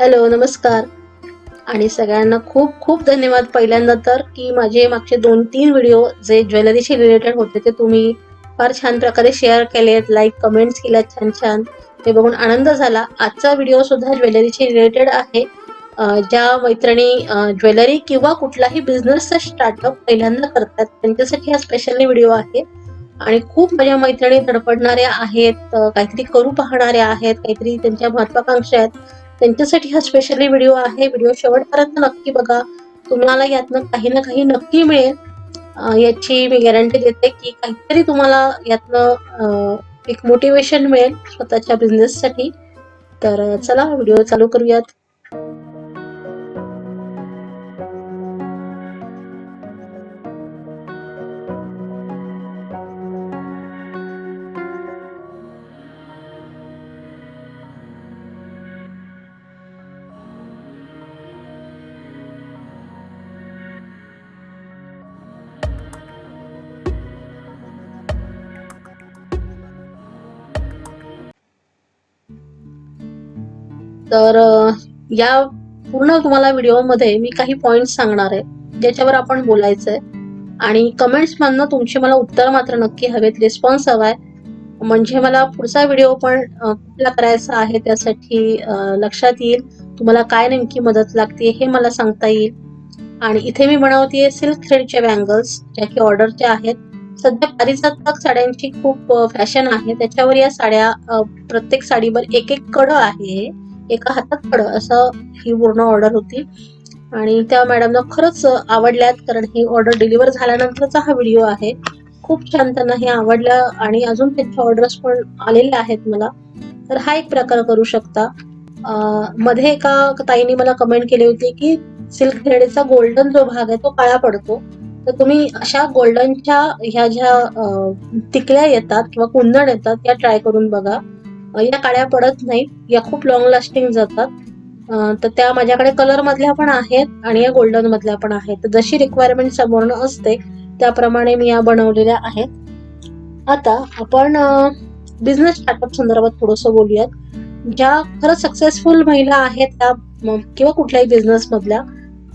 Hello नमस्कार. आणि सगळ्यांना खूप खूप धन्यवाद पहिल्यांदा तर की माझे मागचे दोन तीन व्हिडिओ जे ज्वेलरीशी रिलेटेड होते ते तुम्ही फार छान प्रकारे शेअर केलेत लाईक कमेंट्स केल्यात छान छान. ते बघून आनंद झाला. आजचा व्हिडिओ सुद्धा ज्वेलरीशी रिलेटेड आहे. ज्या मैत्रिणी ज्वेलरी किंवा कुठलाही बिझनेसचा स्टार्टअप पहिल्यांदा करतात त्यांच्यासाठी हा स्पेशली व्हिडिओ आहे. आणि खूप माझ्या मैत्रिणी धडपडणाऱ्या आहेत काहीतरी करू पाहणाऱ्या आहेत काहीतरी त्यांच्या महत्वाकांक्षा आहेत. त्यांच्यासाठी हा स्पेशली व्हिडिओ आहे. व्हिडिओ शेवटपर्यंत नक्की बघा. तुम्हाला यातनं काही ना काही नक्की मिळेल. याची मी गॅरंटी देते की काहीतरी तुम्हाला यातनं एक मोटिवेशन मिळेल स्वतःच्या बिझनेससाठी तर चला व्हिडिओ चालू करूयात. तर या पूर्ण तुम्हाला व्हिडिओमध्ये मी काही पॉइंट सांगणार आहे ज्याच्यावर आपण बोलायचंय. आणि कमेंट्स मधनं तुमचे मला उत्तर मात्र नक्की हवेत रिस्पॉन्स हवाय. म्हणजे मला पुढचा व्हिडिओ पण कुठला करायचा आहे त्यासाठी लक्षात येईल. तुम्हाला काय नेमकी मदत लागते हे मला सांगता येईल. आणि इथे मी बनवते सिल्क थ्रेडच्या बँगल्स ज्या की ऑर्डरच्या आहेत. सध्या पारिजातक साड्यांची खूप फॅशन आहे. त्याच्यावर या साड्या प्रत्येक साडीवर एक एक कड आहे. एका हातात कडं असं ही पूर्ण ऑर्डर होती. आणि त्या मॅडमना खरंच आवडल्यात कारण ही ऑर्डर डिलिव्हर झाल्यानंतरचा हा व्हिडिओ आहे. खूप छान त्यांना हे आवडलं आणि अजून त्यांच्या ऑर्डर्स पण आलेल्या आहेत मला. तर हा एक प्रकार करू शकता. मध्ये एका ताईने मला कमेंट केली होती की सिल्क थ्रेडचा गोल्डन जो भाग आहे तो काळा पडतो. तर तुम्ही अशा गोल्डनच्या ह्या ज्या टिकल्या येतात किंवा कुंदण येतात या ट्राय करून बघा. या काळ्या पडत नाही या खूप लॉंग लास्टिंग जातात. तर त्या माझ्याकडे कलर मधल्या पण आहेत आणि या गोल्डन मधल्या पण आहेत. तर जशी रिक्वायरमेंट समोरनं असते त्याप्रमाणे मी या बनवलेल्या आहेत. आता आपण बिझनेस स्टार्टअप संदर्भात थोडंसं बोलूयात. ज्या खरंच सक्सेसफुल महिला आहेत त्या किंवा कुठल्याही बिझनेस मधल्या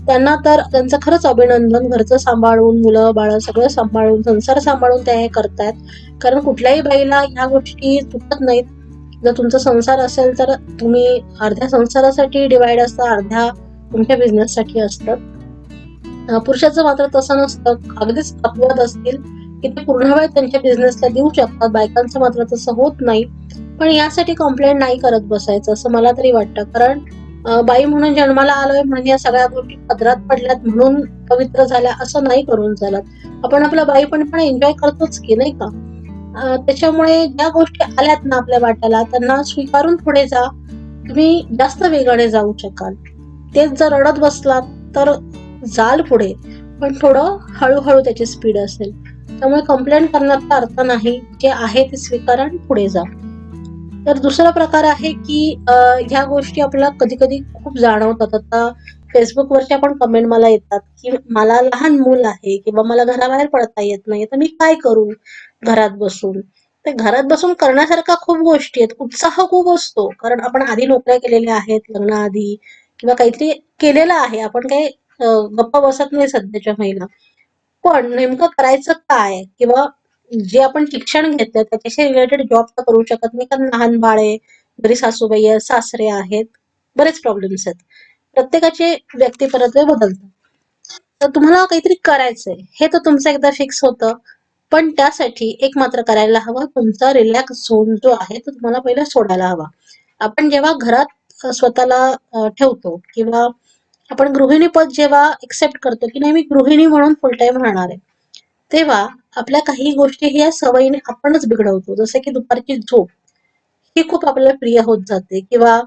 त्यांना तर त्यांचं खरंच अभिनंदन घरचं सांभाळून मुलं बाळ सगळं सांभाळून संसार सांभाळून त्या हे करतायत. कारण कुठल्याही बाईला ह्या गोष्टी चुकत नाहीत. जर तुमचा संसार असेल तर तुम्ही अर्ध्या संसारासाठी डिवाइड असता अर्ध्या तुमच्या बिझनेससाठी असतं. पुरुषाचं मात्र तसं नसतं. अगदीच अपवाद असतील की ते पूर्ण वेळ त्यांच्या बिझनेसला देऊ शकतात. बायकांचं मात्र तसं होत नाही. पण यासाठी कंप्लेंट नाही करत बसायचं असं मला तरी वाटतं. कारण बाई म्हणून जन्माला आलोय म्हणून या सगळ्या गोष्टी पदरात पडल्यात म्हणून पवित्र झाल्या असं नाही करून चालत. आपण आपलं बाई पण पण एन्जॉय करतोच की नाही का? त्याच्यामुळे ज्या गोष्टी आल्यात ना आपल्या वाट्याला त्यांना स्वीकारून पुढे जा. तुम्ही जास्त वेगाने जाऊ शकाल. तेच जर रडत बसलात तर जाल पुढे. पण थोडं हळूहळू त्याची स्पीड असेल. त्यामुळे कंप्लेंट करण्याचा अर्थ नाही. जे आहे ते स्वीकारा आणि पुढे जा. तर दुसरा प्रकार आहे की ह्या गोष्टी आपल्याला कधी कधी खूप जाणवतात. आता फेसबुकवरच्या पण कमेंट मला येतात की मला लहान मूल आहे किंवा मला घराबाहेर पडता येत नाही तर मी काय करू घरात बसून? तर घरात बसून करण्यासारख्या खूप गोष्टी आहेत. उत्साह खूप असतो. कारण आपण आधी नोकऱ्या केलेल्या आहेत लग्नाआधी किंवा काहीतरी केलेलं आहे. आपण काही गप्पा बसत नाही सध्याच्या महिला. पण नेमकं करायचं काय? किंवा जे आपण शिक्षण घेतलं त्याच्याशी रिलेटेड जॉब तर करू शकत नाही. कारण लहान बाळ आहे घरी सासूबाई सासरे आहेत. बरेच प्रॉब्लेम्स आहेत. प्रत्येकाचे व्यक्तिपरत्व बदलतात तर तुम्हाला काहीतरी करायचंय. हे तर तुमचं एकदा फिक्स होतं. पण त्यासाठी एक मात्र करायला हवं. तुमचा रिलॅक्स झोन जो आहे तो तुम्हाला पहिला सोडायला हवा. आपण जेव्हा घरात स्वतःला ठेवतो किंवा आपण गृहिणी पद जेव्हा एक्सेप्ट करतो की नाही मी गृहिणी म्हणून फुल टाइम राहणार आहे तेव्हा आपल्या काही गोष्टी ह्या सवयीने आपणच बिघडवतो. जसं की दुपारची झोप ही खूप आपल्याला प्रिय होत जाते. किंवा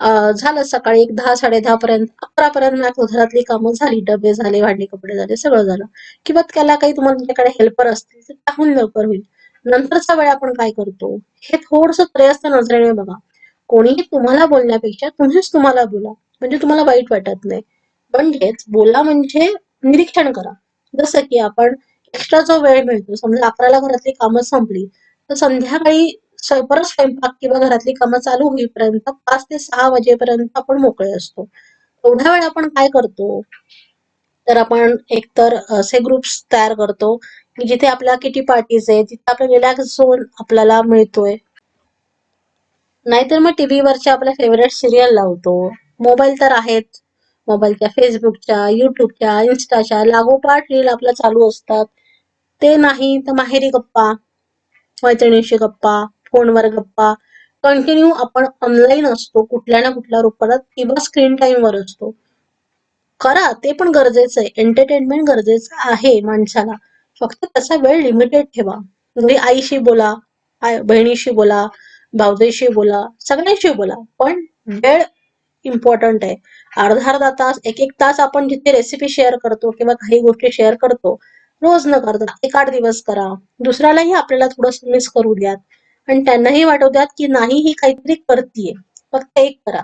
झालं सकाळी एक दहा साडे दहा पर्यंत अकरा पर्यंत घरातली कामं झाली डबे झाले भांडी कपडे झाले सगळं झालं. किंवा त्याला काही तुम्हाला तुमच्याकडे हेल्पर असतील तर त्याहून लवकर होईल. नंतरचा वेळ आपण काय करतो? हे थोडस त्रयस्थ नजरेने बघा. कोणीही तुम्हाला बोलण्यापेक्षा तुम्हीच तुम्हाला बोला. म्हणजे तुम्हाला वाईट वाटत नाही. म्हणजेच बोला म्हणजे निरीक्षण करा. जसं की आपण एक्स्ट्रा जो वेळ मिळतो समजा अकराला घरातली कामं संपली तर संध्याकाळी परत स्वयंपाक किंवा घरातली कामं चालू होईपर्यंत पाच ते सहा वाजेपर्यंत आपण मोकळे असतो. एवढा वेळ आपण काय करतो? तर आपण एकतर असे ग्रुप्स तयार करतो की जिथे आपल्या किटी पार्टीज आहे तिथे आपला रिलॅक्स झोन आपल्याला मिळतोय. नाहीतर मग टीव्हीवरच्या आपल्या फेवरेट सिरियल लावतो. मोबाईल तर आहेत. मोबाईलच्या फेसबुकच्या युट्यूबच्या इन्स्टाच्या लागोपाठ रील आपल्या चालू असतात. ते नाही तर माहेरी गप्पा मैत्रिणीशी गप्पा फोनवर गप्पा. कंटिन्यू आपण ऑनलाईन असतो कुठल्या ना कुठल्या रूपात किंवा स्क्रीन टाइम वर असतो. करा ते पण गरजेचं आहे. एंटरटेनमेंट गरजेचं आहे माणसाला. फक्त त्याचा वेळ लिमिटेड ठेवा. घरी आईशी बोला आई- बहिणीशी बोला भावजेशी बोला सगळ्यांशी बोला. पण वेळ इम्पॉर्टंट आहे. अर्धा अर्धा तास एक एक तास आपण जिथे रेसिपी शेअर करतो किंवा काही गोष्टी शेअर करतो रोज न करता एक आठ दिवस करा. दुसऱ्यालाही आपल्याला थोडस मिस करू द्यात. आणि त्यांनाही वाटू द्यात की नाही ही काहीतरी करतीये. फक्त एक करा.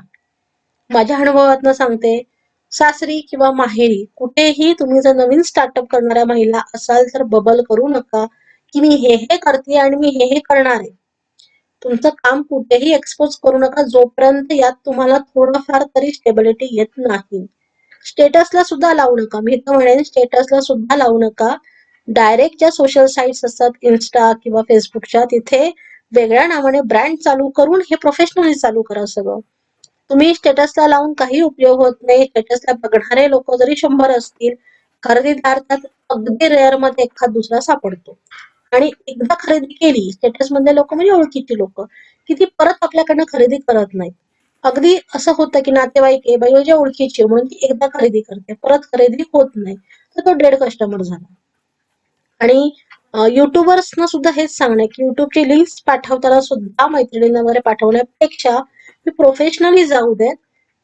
माझ्या अनुभवातनं सांगते सासरी किंवा माहेरी कुठेही तुम्ही जर नवीन स्टार्टअप करणाऱ्या महिला असाल तर बबल करू नका की मी हे हे करते आणि मी हे हे करणार. आहे तुमचं काम कुठेही एक्सपोज करू नका जोपर्यंत यात तुम्हाला थोडंफार तरी स्टेबिलिटी येत नाही. स्टेटसला सुद्धा लावू नका. मी तर म्हणेन स्टेटसला सुद्धा लावू नका. डायरेक्ट ज्या सोशल साईट्स असतात इन्स्टा किंवा फेसबुकच्या तिथे वेगळ्या नावाने ब्रँड चालू करून हे प्रोफेशनली चालू करा सगळं. तुम्ही स्टेटसला लावून काही उपयोग होत नाही. स्टेटसला बघणारे लोक जरी शंभर असतील खरेदीदार त्यात अगदी रेअरमध्ये एखाद दुसरा सापडतो. आणि एकदा खरेदी केली स्टेटस मधले लोक म्हणजे ओळखीची लोक की ती परत आपल्याकडनं खरेदी करत नाहीत. अगदी असं होतं की नातेवाईक आहे बाई माझ्या ओळखीची म्हणून ती एकदा खरेदी करते. परत खरेदी होत नाही तर तो डेड कस्टमर झाला. आणि युट्यूबर्सना सुद्धा हेच सांगणं की युट्यूबची लिंक्स पाठवताना सुद्धा मैत्रिणींना वगैरे पाठवण्यापेक्षा मी प्रोफेशनली जाऊ देत.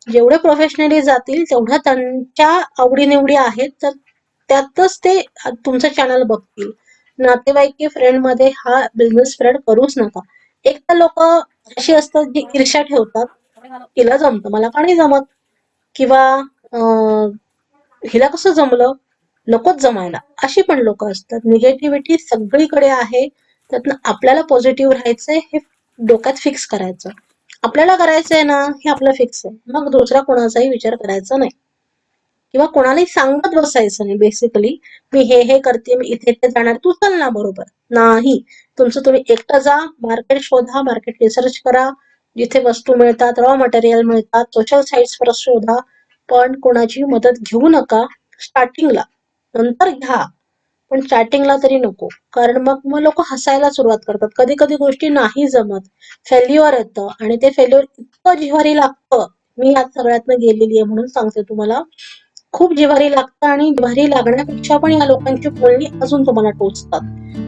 जेवढे प्रोफेशनली जातील तेवढ्या त्यांच्या आवडीनिवडी आहेत तर त्यातच ते तुमचं चॅनल बघतील. नातेवाईक फ्रेंडमध्ये हा बिझनेस स्प्रेड करूच नका. एक तर लोक अशी असतात जी ईर्ष्या ठेवतात हिला जमतं मला का नाही जमत? किंवा हिला कसं जमलं? नकोच जमायला अशी पण लोक असतात. निगेटिव्हिटी सगळीकडे आहे. त्यातनं आपल्याला पॉझिटिव्ह राहायचंय हे डोक्यात फिक्स करायचं. आपल्याला करायचंय ना हे आपलं फिक्स आहे. मग दुसरा कोणाचाही विचार करायचा नाही. किंवा कोणालाही सांगत बसायचं नाही बेसिकली मी हे हे करते मी इथे इथे जाणार तू चल ना बरोबर. नाही. तुमचं तुम्ही एकटं जा मार्केट शोधा मार्केट रिसर्च करा. जिथे वस्तू मिळतात रॉ मटेरियल मिळतात सोशल साईट्सवर शोधा. पण कोणाची मदत घेऊ नका स्टार्टिंगला नंतर घ्या. पण स्टार्टिंगला तरी नको. कारण मग मग लोक हसायला सुरुवात करतात. कधी कधी गोष्टी नाही जमत. फेल्युअर येतं आणि ते फेल्युअर इतकं जिव्हारी लागतं. मी यात सगळ्यातनं गेलेली आहे म्हणून सांगते तुम्हाला. खूप जिव्हारी लागतं आणि जिव्हारी लागण्यापेक्षा पण या लोकांची बोलणी अजून तुम्हाला टोचतात.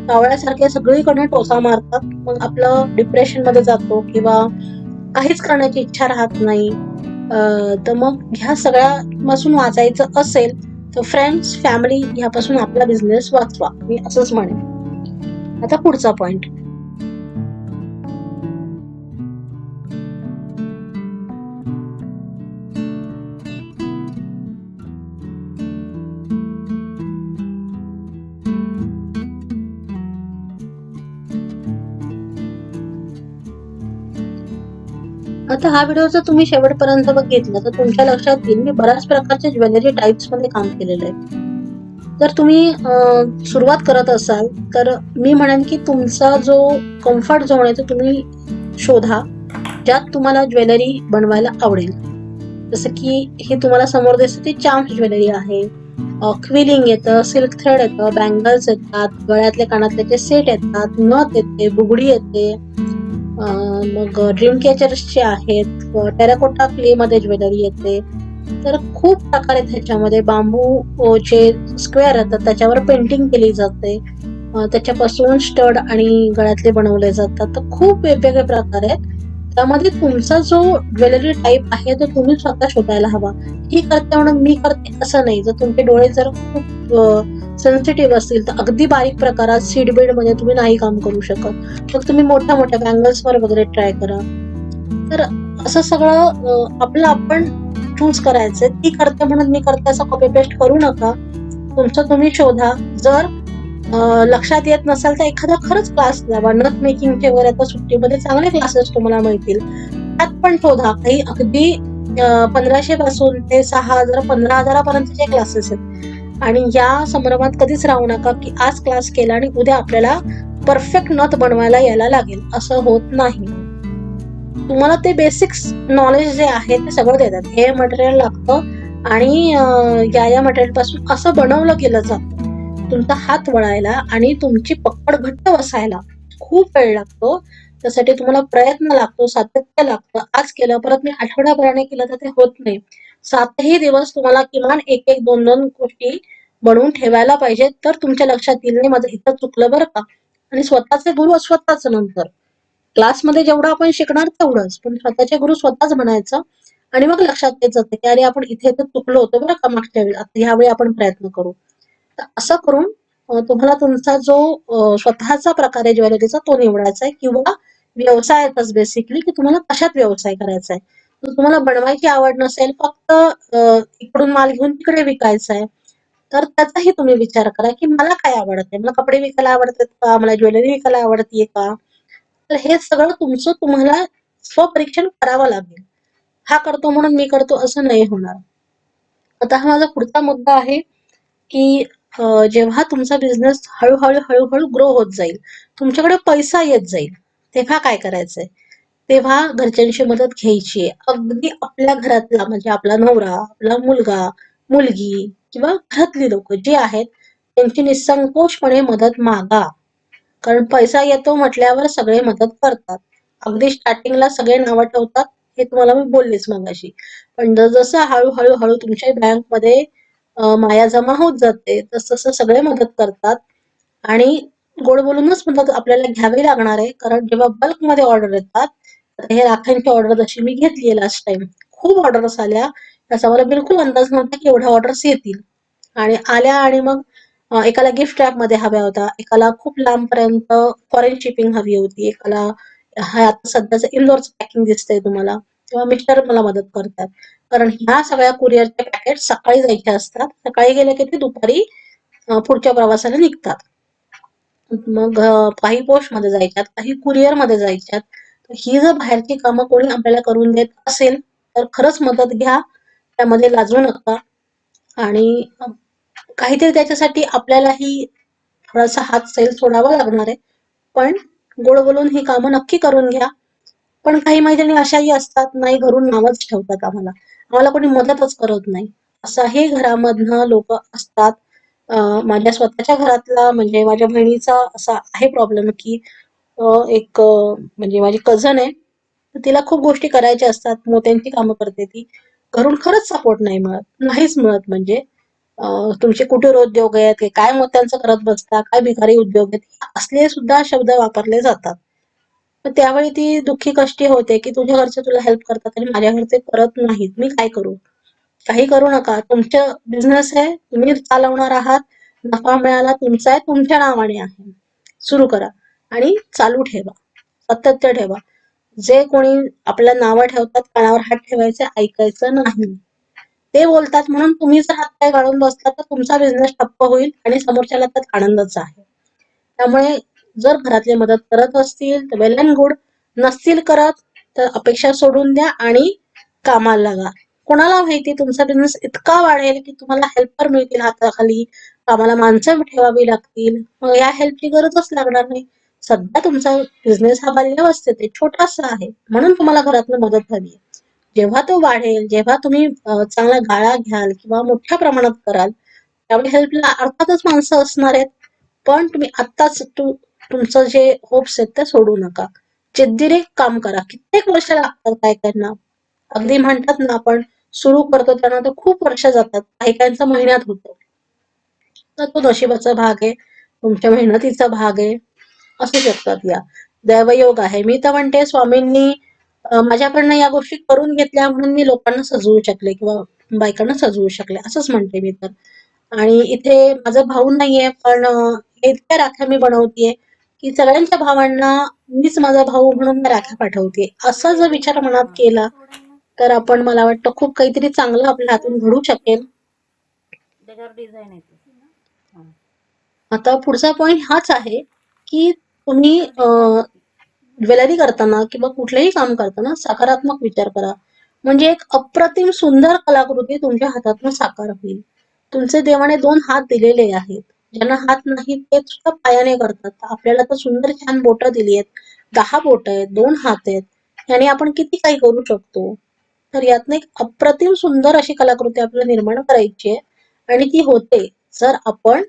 कावळ्यासारख्या सगळीकडनं टोचा मारतात. मग आपलं डिप्रेशनमध्ये जातो किंवा काहीच करण्याची इच्छा राहत नाही. तर मग ह्या सगळ्यापासून वाचायचं असेल तर फ्रेंड्स फॅमिली ह्यापासून आपला बिझनेस वाचवा. मी असंच म्हणेन. आता पुढचा पॉईंट तर हा व्हिडिओ जर तुम्ही शेवटपर्यंत बघितला तर तुमच्या लक्षात येईल. मी बऱ्याच प्रकारच्या ज्वेलरी टाइप्समध्ये काम केलेलं आहे. जर तुम्ही सुरुवात करत असाल तर मी म्हणेन की तुमचा जो कम्फर्ट झोन आहे तो तुम्ही शोधा ज्यात तुम्हाला ज्वेलरी बनवायला आवडेल. जसं की हे तुम्हाला समोर दिसतं ते चाम्स ज्वेलरी आहे. क्विलिंग येतं सिल्क थ्रेड येतं बँगल्स येतात गळ्यातले कानातल्याचे सेट येतात नथ येते बुगडी येते मग ड्रीम कॅचर्सचे आहेत टेराकोटा क्ले मध्ये ज्वेलरी येते तर खूप प्रकार आहेत त्याच्यामध्ये बांबू चे स्क्वेअर येतात त्याच्यावर पेंटिंग केली जाते. त्याच्यापासून स्टड आणि गळ्यातले बनवले जातात. तर खूप वेगवेगळे प्रकार आहेत. त्यामध्ये तुमचा जो ज्वेलरी टाईप आहे तो तुम्ही स्वतः शोधायला हवा. ही करते म्हणून मी करते असं नाही. जर तुमचे डोळे जर खूप सेन्सिटिव्ह असतील तर अगदी बारीक प्रकारात सीड बेडमध्ये तुम्ही नाही काम करू शकत. मग तुम्ही मोठ्या मोठ्या बँगल्सवर वगैरे ट्राय करा. तर असं सगळं आपलं आपण चूज करायचंय. ती करते म्हणून मी करते असं कॉपी पेस्ट करू नका. तुमचं तुम्ही शोधा. जर लक्षात येत नसेल तर एखादा खरंच क्लास लावा नथ मेकिंगचे वगैरे आता सुट्टीमध्ये चांगले क्लासेस तुम्हाला मिळतील. त्यात पण शोधा. काही अगदी पंधराशे पासून ते सहा हजार पंधरा हजारापर्यंतचे क्लासेस आहेत आणि या संभ्रमात कधीच राहू नका की आज क्लास केला आणि उद्या आपल्याला परफेक्ट नथ बनवायला यायला लागेल. असं होत नाही. तुम्हाला ते बेसिक्स नॉलेज जे आहे ते सगळं देतात. हे मटेरियल लागतं आणि या या मटेरियलपासून असं बनवलं गेलं जातं. तुमचा हात वळायला आणि तुमची पकड घट्ट बसायला खूप वेळ लागतो. त्यासाठी तुम्हाला प्रयत्न लागतो सातत्य लागतं. आज केलं परत मी आठवड्याभराने केलं तर ते होत नाही. सातही दिवस तुम्हाला किमान एक एक दोन दोन गोष्टी बनवून ठेवायला पाहिजे. तर तुमच्या लक्षात येईल नाही माझं इथं चुकलं बरं का. आणि स्वतःचे गुरु स्वतःच नंतर. क्लासमध्ये जेवढं आपण शिकणार तेवढंच. पण स्वतःचे गुरु स्वतःच म्हणायचं आणि मग लक्षात येत जातं की अरे आपण इथे तर चुकलो होतो बरं का मागच्या वेळी. आता ह्यावेळी आपण प्रयत्न करू. तर असं करून तुम्हाला तुमचा जो स्वतःचा प्रकार आहे ज्वेलरीचा तो निवडायचा आहे किंवा व्यवसायातच बेसिकली की तुम्हाला कशात व्यवसाय करायचा आहे. तुम्हाला बनवायची आवड नसेल फक्त इकडून माल घेऊन तिकडे विकायचा आहे. तर त्याचाही तुम्ही विचार करा की मला काय आवडते मला कपडे विकायला आवडतात का? मला ज्वेलरी विकायला आवडतीये का? तर हे सगळं तुमचं तुम्हाला स्वपरीक्षण करावं लागेल. हा करतो म्हणून मी करतो असं नाही होणार. आता हा माझा पुढचा मुद्दा आहे की जेव्हा तुमचा बिझनेस हळूहळू हळूहळू ग्रो होत जाईल तुमच्याकडे पैसा येत जाईल तेव्हा काय करायचंय? तेव्हा घरच्यांची मदत घ्यायची. अगदी आपल्या घरातला म्हणजे आपला नवरा आपला मुलगा मुलगी किंवा घरातली लोक जे आहेत त्यांची निसंकोचपणे मदत मागा. कारण पैसा येतो म्हटल्यावर सगळे मदत करतात. अगदी स्टार्टिंगला सगळे नावं ठेवतात हे तुम्हाला मी बोललेच मगाशी. पण जसं हळूहळू हळू तुमच्या बँकमध्ये माया जमा होत जाते तस तसं सगळे मदत करतात. आणि गोड बोलूनच मदत आपल्याला घ्यावी लागणार आहे कारण जेव्हा बल्कमध्ये ऑर्डर येतात आता हे लाखांची ऑर्डर जशी मी घेतली लास्ट टाइम खूप ऑर्डर्स आल्या. त्याचा मला बिलकुल अंदाज नव्हता की एवढ्या ऑर्डर्स येतील. आणि आल्या आणि मग एकाला गिफ्ट रॅपमध्ये हव्या होता एकाला खूप लांबपर्यंत फॉरेन शिपिंग हवी होती. एकाला हा आता सध्याचं इंदोरचं पॅकिंग दिसतंय तुम्हाला. तेव्हा मिस्टर मला मदत करतात. कारण ह्या सगळ्या कुरिअरचे पॅकेट सकाळी जायचे असतात. सकाळी गेले की ते दुपारी पुढच्या प्रवासाला निघतात. मग काही पोस्टमध्ये जायच्यात काही कुरिअरमध्ये जायच्यात. ही जर बाहेरची कामं कोणी आपल्याला करून देत असेल तर खरंच मदत घ्या. त्यामध्ये लाजू नका. आणि काहीतरी त्याच्यासाठी आपल्यालाही थोडासा हात सैल सोडावा लागणार आहे. पण गोड बोलून ही कामं नक्की करून घ्या. पण काही मैत्रिणी अशाही असतात नाही घरून नावच ठेवतात आम्हाला. आम्हाला कोणी मदतच करत नाही. असाही घरामधनं लोक असतात. माझ्या स्वतःच्या घरातला म्हणजे माझ्या बहिणीचा असा आहे प्रॉब्लेम की एक म्हणजे माझी कझन आहे तर तिला खूप गोष्टी करायच्या असतात मोत्यांची कामं करते ती. घरून खरंच सपोर्ट नाही मिळत नाहीच मिळत म्हणजे तुमचे कुठे उद्योग आहेत काय मोत्यांचं करत बसता काय भिकारी उद्योग आहेत असले सुद्धा शब्द वापरले जातात. त्यावेळी ती दुःखी कष्टी होते की तुझ्या घरचे तुला हेल्प करतात आणि माझ्या घरचे करत नाहीत मी काय करू? काही करू नका तुमचं बिझनेस आहे तुम्ही चालवणार आहात नफा मिळाला तुमचा आहे तुमच्या नावाने आहे. सुरू करा. आणि चालू ठेवा. सातत्य ठेवा. जे कोणी आपल्या नावं ठेवतात कानावर हात ठेवायचे ऐकायचं नाही. ते बोलतात म्हणून तुम्ही जर हात पाय गाळून बसला तर तुमचा बिझनेस ठप्प होईल आणि समोरच्याला त्यात आनंदच आहे. त्यामुळे जर घरातले मदत करत असतील तर वेल अँड गुड नसतील करत तर अपेक्षा सोडून द्या आणि कामाला लागा. कोणाला माहिती तुमचा बिझनेस इतका वाढेल की तुम्हाला हेल्पर मिळतील हाताखाली कामाला माणसं ठेवावी लागतील. मग या हेल्पची गरजच लागणार नाही. सध्या तुमचा बिझनेस हा बाल्यावस्थेत आहे छोटासा आहे. म्हणून तुम्हाला घरातनं मदत हवी आहे. जेव्हा तो वाढेल जेव्हा तुम्ही चांगला गाळा घ्याल किंवा मोठ्या प्रमाणात कराल त्यावेळी हेल्पला अर्थातच माणसं असणार आहेत. पण तुम्ही आत्ताच तू तुमचं जे होप्स आहेत ते सोडू नका. जिद्दीने काम करा. कित्येक वर्ष लागतात काय त्यांना अगदी म्हणतात ना आपण सुरू करतो त्यांना तर खूप वर्ष जातात. काही काहींचा महिन्यात होतो. तर तो नशिबाचा भाग आहे. तुमच्या मेहनतीचा भाग आहे. असू शकतात या. दैवयोग आहे. मी तर म्हणते स्वामींनी माझ्याकडनं या गोष्टी करून घेतल्या म्हणून मी लोकांना सजवू शकले किंवा बायकांना सजवू शकले असंच म्हणते मी तर. आणि इथे माझा भाऊ नाहीये पण इतक्या राख्या मी बनवतेय की सगळ्यांच्या भावांना मीच माझा भाऊ म्हणून मी राख्या पाठवते असा जर विचार मनात केला तर आपण मला वाटतं खूप काहीतरी चांगलं आपल्या हातून घडू शकेल. आता पुढचा पॉइंट हाच आहे की तुम्ही ज्वेलरी करताना किंवा कुठलंही काम करताना सकारात्मक विचार करा. म्हणजे एक अप्रतिम सुंदर कलाकृती तुमच्या हातातून साकार होईल. तुमचे देवाने दोन हात दिलेले आहेत. ज्यांना हात नाही ते सुद्धा पायाने करतात. आपल्याला तर सुंदर छान बोटं दिली आहेत. दहा बोट आहेत दोन हात आहेत. याने आपण किती काही करू शकतो? तर यातनं एक अप्रतिम सुंदर अशी कलाकृती आपल्याला निर्माण करायची आहे. आणि ती होते जर आपण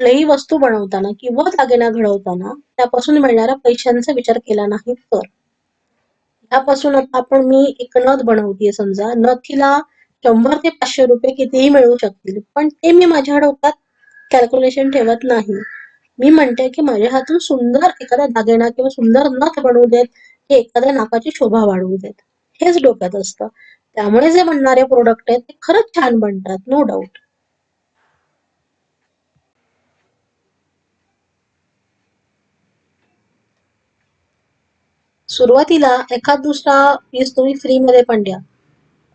कुठल्याही वस्तू बनवताना किंवा दागिना घडवताना त्यापासून मिळणाऱ्या पैशांचा विचार केला नाही तर. यापासून आता आपण मी एक नथ बनवतीये समजा. नथीला शंभर ते पाचशे रुपये कितीही मिळू शकतील पण ते मी माझ्या डोक्यात कॅल्क्युलेशन ठेवत नाही. मी म्हणते की माझ्या हातून सुंदर एखादा दागिना किंवा सुंदर नथ बनवू देत की एखाद्या नाकाची शोभा वाढवू देत. हेच डोक्यात असतं. त्यामुळे जे बनणारे प्रोडक्ट आहेत ते खरंच छान बनतात नो डाऊट सुरुवातीला एखाद दुसरा पीस तुम्ही फ्री मध्ये पण द्या.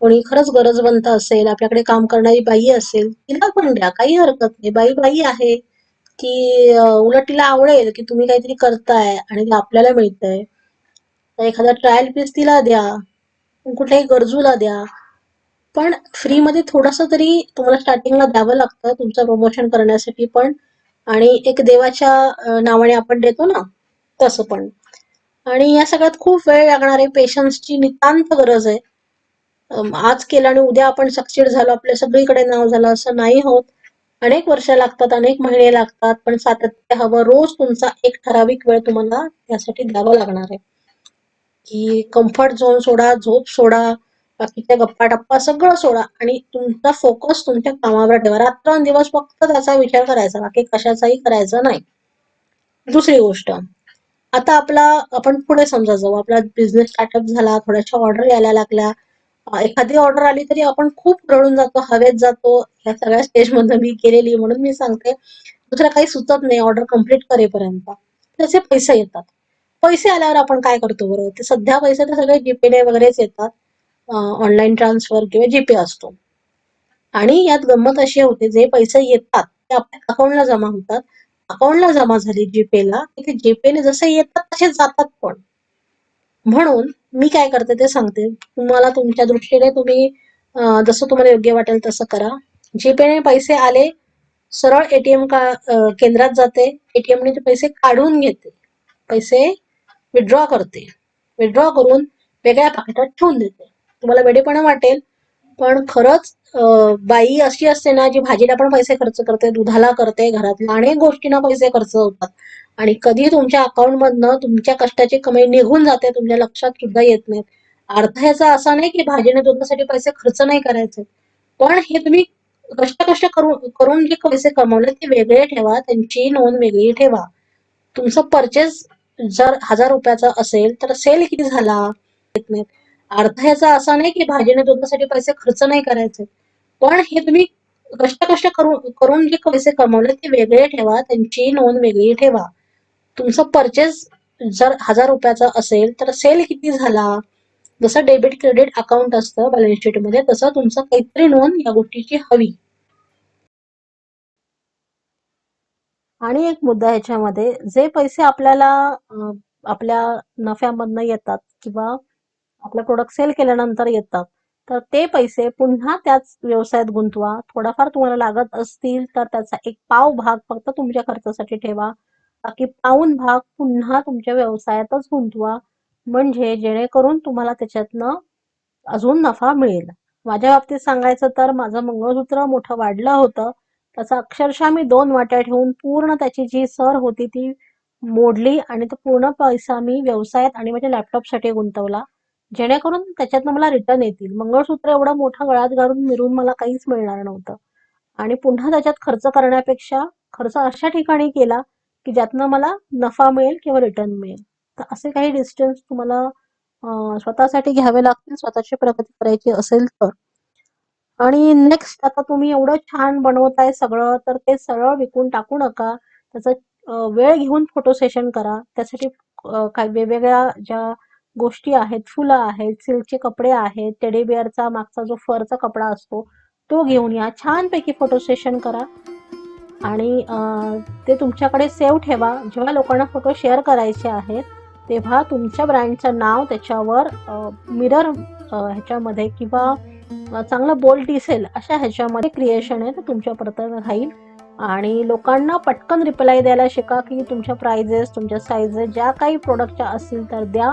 कोणी खरंच गरजवंत असेल आपल्याकडे काम करणारी बाई असेल तिला पण द्या काही हरकत नाही. बाई बाई आहे की उलट तिला आवडेल की तुम्ही काहीतरी करताय आणि आपल्याला मिळतंय. तर एखादा ट्रायल पीस तिला द्या कुठल्याही गरजूला द्या. पण फ्रीमध्ये थोडंसं तरी तुम्हाला स्टार्टिंगला द्यावं लागतं तुमचं प्रमोशन करण्यासाठी पण. आणि एक देवाच्या नावाने आपण देतो ना तसं पण. आणि या सगळ्यात खूप वेळ लागणारे पेशन्सची नितांत गरज आहे. आज केलं आणि उद्या आपण सक्सीड झालो आपल्या सगळीकडे नाव झालं असं नाही होत. अनेक वर्ष लागतात अनेक महिने लागतात पण सातत्य हवं रोज तुमचा एक ठराविक वेळ तुम्हाला त्यासाठी द्यावा लागणार आहे. की कम्फर्ट झोन सोडा झोप सोडा बाकीच्या गप्पा टप्पा सगळं सोडा आणि तुमचा फोकस तुमच्या कामावर ठेवा. रात्रंदिवस फक्त त्याचा विचार करायचा बाकी कशाचाही करायचा नाही. दुसरी गोष्ट आता आपला आपण पुढे समजा जाऊ. आपला बिझनेस स्टार्टअप झाला थोड्याशा ऑर्डर यायला लागल्या. एखादी ऑर्डर आली तरी आपण खूप रडून जातो हवेत जातो. या सगळ्या स्टेजमध्ये मी केलेली म्हणून मी सांगते. दुसरं काही सुचत नाही ऑर्डर कंप्लीट करेपर्यंत. त्याचे पैसे येतात. पैसे आल्यावर आपण काय करतो बरं? ते सध्या पैसे तर सगळे जीपेने वगैरेच येतात. ऑनलाईन ट्रान्सफर किंवा जीपे असतो. आणि यात गंमत अशी होते जे पैसे येतात ते आपल्या अकाउंटला जमा होतात. अकाउंटला जमा झाली जीपेला की ते जीपेने जसे येतात तसे जातात पण. म्हणून मी काय करते ते सांगते. तुम्हाला तुमच्या दृष्टीने तुम्ही जसं तुम्हाला योग्य वाटेल तसं करा. जीपेने पैसे आले सरळ एटीएम का केंद्रात जाते. एटीएमने ते पैसे काढून घेते. पैसे विड्रॉ करते. विड्रॉ करून वेगळ्या पाकिटात ठेवून देते. तुम्हाला वेडेपणा वाटेल पण खरंच बाई अशी असते ना जी भाजीला पण पैसे खर्च करते दुधाला करते घरातल्या अनेक गोष्टींना पैसे खर्च होतात. आणि कधी तुमच्या अकाउंट मधनं तुमच्या कष्टाची कमाई निघून जाते तुमच्या लक्षात सुद्धा येत नाहीत अर्थ ह्याचा असा नाही की भाजीने दुधासाठी पैसे खर्च नाही करायचे. पण हे तुम्ही कष्ट कष्ट करून करून जे पैसे कमवले ते वेगळे ठेवा त्यांची नोंद वेगळी ठेवा. तुमचं परचेस जर हजार रुपयाचा असेल तर सेल किती झाला? येत नाहीत अर्थ ह्याचा असा नाही की भाजीने दुधासाठी पैसे खर्च नाही करायचे. पण हे तुम्ही कष्ट कष्ट करून करून जे पैसे कमवले ते वेगळे ठेवा त्यांची नोंद वेगळी ठेवा. तुमचं परचेस जर हजार रुपयाचा असेल तर सेल किती झाला? जसं डेबिट क्रेडिट अकाउंट असतं बॅलन्स शीटमध्ये तसं तुमचं काहीतरी नोंद या गोष्टीची हवी. आणि एक मुद्दा याच्यामध्ये जे पैसे आपल्याला आपल्या नफ्यामधनं येतात किंवा आपला प्रोडक्ट सेल केल्यानंतर येतात. तर ते पैसे पुन्हा त्याच व्यवसायात गुंतवा. थोडाफार तुम्हाला लागत असतील तर त्याचा एक पाव भाग फक्त तुमच्या खर्चासाठी ठेवा. बाकी पाऊन भाग पुन्हा तुमच्या व्यवसायातच गुंतवा. म्हणजे जेणेकरून तुम्हाला त्याच्यातनं अजून नफा मिळेल. माझ्या बाबतीत सांगायचं तर माझं मंगळसूत्र मोठं वाढलं होतं. त्याचा अक्षरशः मी दोन वाट्या ठेवून पूर्ण त्याची जी सर होती ती मोडली आणि तो पूर्ण पैसा मी व्यवसायात आणि माझ्या लॅपटॉपसाठी गुंतवला. जेणेकरून त्याच्यातनं मला रिटर्न येतील. मंगळसूत्र एवढं मोठा गळ्यात घालून मिरून मला काहीच मिळणार नव्हतं. आणि पुन्हा त्याच्यात खर्च करण्यापेक्षा खर्च अशा ठिकाणी केला की ज्यातनं मला नफा मिळेल किंवा रिटर्न मिळेल. तर असे काही डिस्टन्स तुम्हाला स्वतःसाठी घ्यावे लागतील स्वतःची प्रगती करायची असेल तर. आणि नेक्स्ट आता तुम्ही एवढं छान बनवताय सगळं तर ते सरळ विकून टाकू नका. त्याचा वेळ घेऊन फोटो सेशन करा. त्यासाठी काही वेगवेगळ्या ज्या गोष्टी आहेत फुलं आहेत सिल्कचे कपडे आहेत टेडीबिअरचा मागचा जो फरचा कपडा असतो तो घेऊन या. छानपैकी फोटो सेशन करा. आणि ते तुमच्याकडे सेव्ह ठेवा. जेव्हा लोकांना फोटो शेअर करायचे आहेत तेव्हा तुमच्या ब्रँडचं नाव त्याच्यावर मिरर ह्याच्यामध्ये किंवा चांगलं बोल्ड दिसेल अशा ह्याच्यामध्ये क्रिएशन आहे तर परत राहील. आणि लोकांना पटकन रिप्लाय द्यायला शिका की तुमच्या प्राइजेस तुमच्या साईजेस ज्या काही प्रोडक्टच्या असतील तर द्या.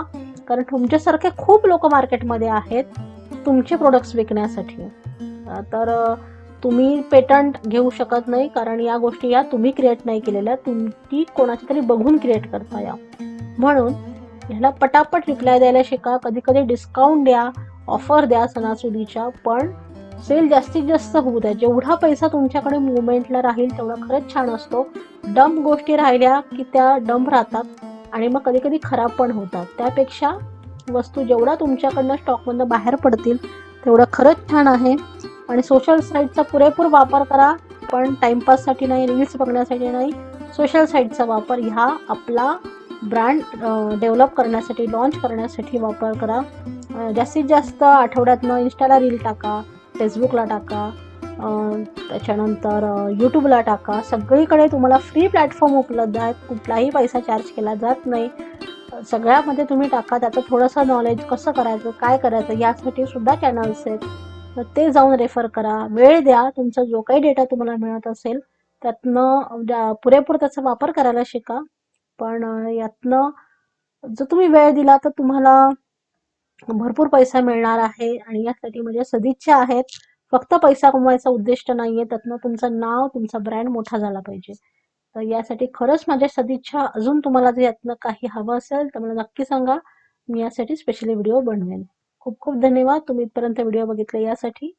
कारण तुमच्यासारखे खूप लोक मार्केटमध्ये आहेत तुमचे प्रोडक्ट्स विकण्यासाठी. तर तुम्ही पेटंट घेऊ शकत नाही कारण या गोष्टी या तुम्ही क्रिएट नाही केलेल्या तुम्ही कोणाच्या तरी बघून क्रिएट करता या. म्हणून ह्याला पटापट रिप्लाय द्यायला शिका कधी कधी डिस्काउंट द्या ऑफर द्या सणासुदीच्या पण सेल जास्तीत जास्त होऊ द्या. जेवढा पैसा तुमच्याकडे मुवमेंटला राहील तेवढा खरंच छान असतो. डंप गोष्टी राहिल्या की त्या डंप राहतात. आणि मग कधी कधी खराब पण होतात. त्यापेक्षा वस्तू जेवढा तुमच्याकडनं स्टॉकमधनं बाहेर पडतील तेवढं खरंच छान आहे. आणि सोशल साईटचा पुरेपूर वापर करा पण टाइमपाससाठी नाही रील्स बघण्यासाठी नाही. सोशल साईटचा वापर ह्या आपला ब्रँड डेव्हलप करण्यासाठी लॉन्च करण्यासाठी वापर करा. जास्तीत जास्त आठवड्यातनं इन्स्टाला रील टाका फेसबुकला टाका. त्याच्यानंतर यूट्यूबला टाका. सगळीकडे तुम्हाला फ्री प्लॅटफॉर्म उपलब्ध आहेत. कुठलाही पैसा चार्ज केला जात नाही. सगळ्यामध्ये तुम्ही टाका. त्याचं थोडंसं नॉलेज कसं करायचं काय करायचं यासाठी सुद्धा चॅनल्स आहेत. तर ते जाऊन रेफर करा. वेळ द्या. तुमचा जो काही डेटा तुम्हाला मिळत असेल त्यातनं पुरेपूर त्याचा वापर करायला शिका. पण यातनं जर तुम्ही वेळ दिला तर तुम्हाला भरपूर पैसा मिळणार आहे. आणि यासाठी म्हणजे सदिच्छा आहेत. फक्त पैसा कमवायचा उद्दिष्ट नाहीये त्यातनं तुमचं नाव तुमचा ब्रँड मोठा झाला पाहिजे. तर यासाठी खरंच माझ्या सदिच्छा. अजून तुम्हाला जर यातनं काही हवं असेल तर मला नक्की सांगा. मी यासाठी स्पेशली व्हिडिओ बनवेन. खूप खूप धन्यवाद. तुम्ही इथपर्यंत व्हिडिओ बघितले यासाठी.